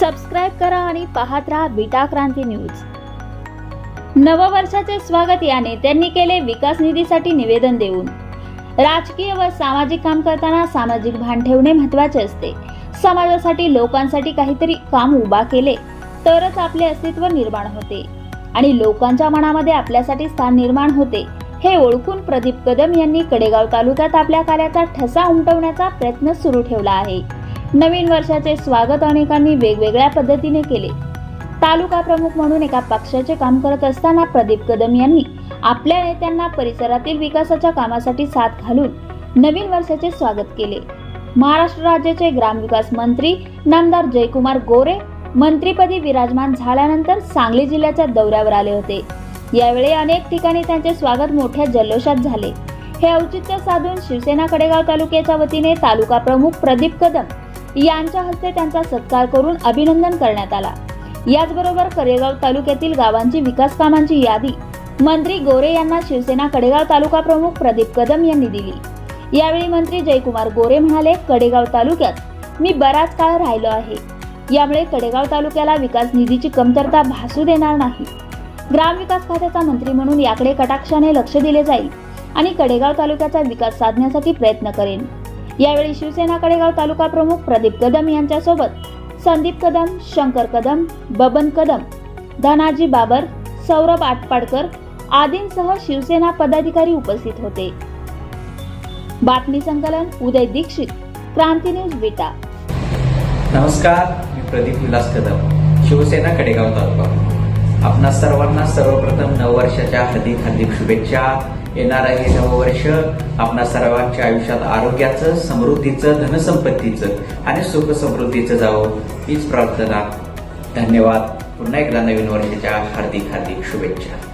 Subscribe करा आणि पाहत राहा बीटा क्रांती न्यूज. नववर्षाचे स्वागत याने त्यांनी केले विकास निधीसाठी निवेदन देऊन. राजकीय व सामाजिक काम करताना सामाजिक भान ठेवणे महत्त्वाचे असते. समाजासाठी लोकांसाठी काहीतरी काम उभा केले तरच आपले अस्तित्व निर्माण होते. आणि लोकांच्या मनामध्ये आपल्यासाठी स्थान निर्माण होते हे ओळखून प्रदीप कदम यांनी कडेगाव तालुक्यात आपल्या कार्याचा ठसा उमटवण्याचा प्रयत्न सुरू ठेवला आहे. नवीन वर्षाचे स्वागत अनेकांनी वेगवेगळ्या पद्धतीने केले. तालुका प्रमुख म्हणून एका पक्षाचे काम करत असताना प्रदीप कदम यांनी आपल्या नेत्यांना परिसरातील विकासाच्या कामासाठी साथ घालून नवीन वर्षाचे स्वागत केले. महाराष्ट्र राज्याचे ग्रामविकास मंत्री नामदार जयकुमार गोरे मंत्रीपदी विराजमान झाल्यानंतर सांगली जिल्ह्याच्या दौऱ्यावर आले होते. यावेळी अनेक ठिकाणी त्यांचे स्वागत मोठ्या जल्लोषात झाले. हे औचित्य साधून शिवसेना कडेगाव तालुक्याच्या वतीने तालुका प्रमुख प्रदीप कदम यांच्या हस्ते त्यांचा सत्कार करून अभिनंदन करण्यात आला. याचबरोबर कडेगाव तालुक्यातील गावांची विकास कामांची यादी मंत्री गोरे यांना शिवसेना कडेगाव तालुका प्रमुख प्रदीप कदम यांनी दिली. यावेळी मंत्री जयकुमार गोरे म्हणाले कडेगाव तालुक्यात मी बराच काळ राहिलो आहे. यामुळे कडेगाव तालुक्याला विकास निधीची कमतरता भासू देणार नाही. ग्रामविकास खात्याचा मंत्री म्हणून याकडे कटाक्षाने लक्ष दिले जाईल आणि कडेगाव तालुक्याचा विकास साधण्यासाठी प्रयत्न करेन. यावेळी शिवसेना कडेगाव तालुका प्रमुख प्रदीप कदम यांच्यासोबत संदीप कदम शंकर कदम बबन कदम धनाजी बाबर सौरभ आटपाडकर आदींसह शिवसेना पदाधिकारी उपस्थित होते. बातमी संकलन उदय दीक्षित क्रांती न्यूज विटा. नमस्कार मी प्रदीप विलास कदम शिवसेना कडेगाव तालुका आपणा सर्वांना सर्वप्रथम नववर्षाच्या हार्दिक हार्दिक शुभेच्छा. येणार आहे नववर्ष आपणा सर्वांच्या आयुष्यात आरोग्याचं समृद्धीचं धनसंपत्तीचं आणि सुख समृद्धीचं जावं हीच प्रार्थना. धन्यवाद. पुन्हा एकदा नवीन वर्षाच्या हार्दिक हार्दिक शुभेच्छा.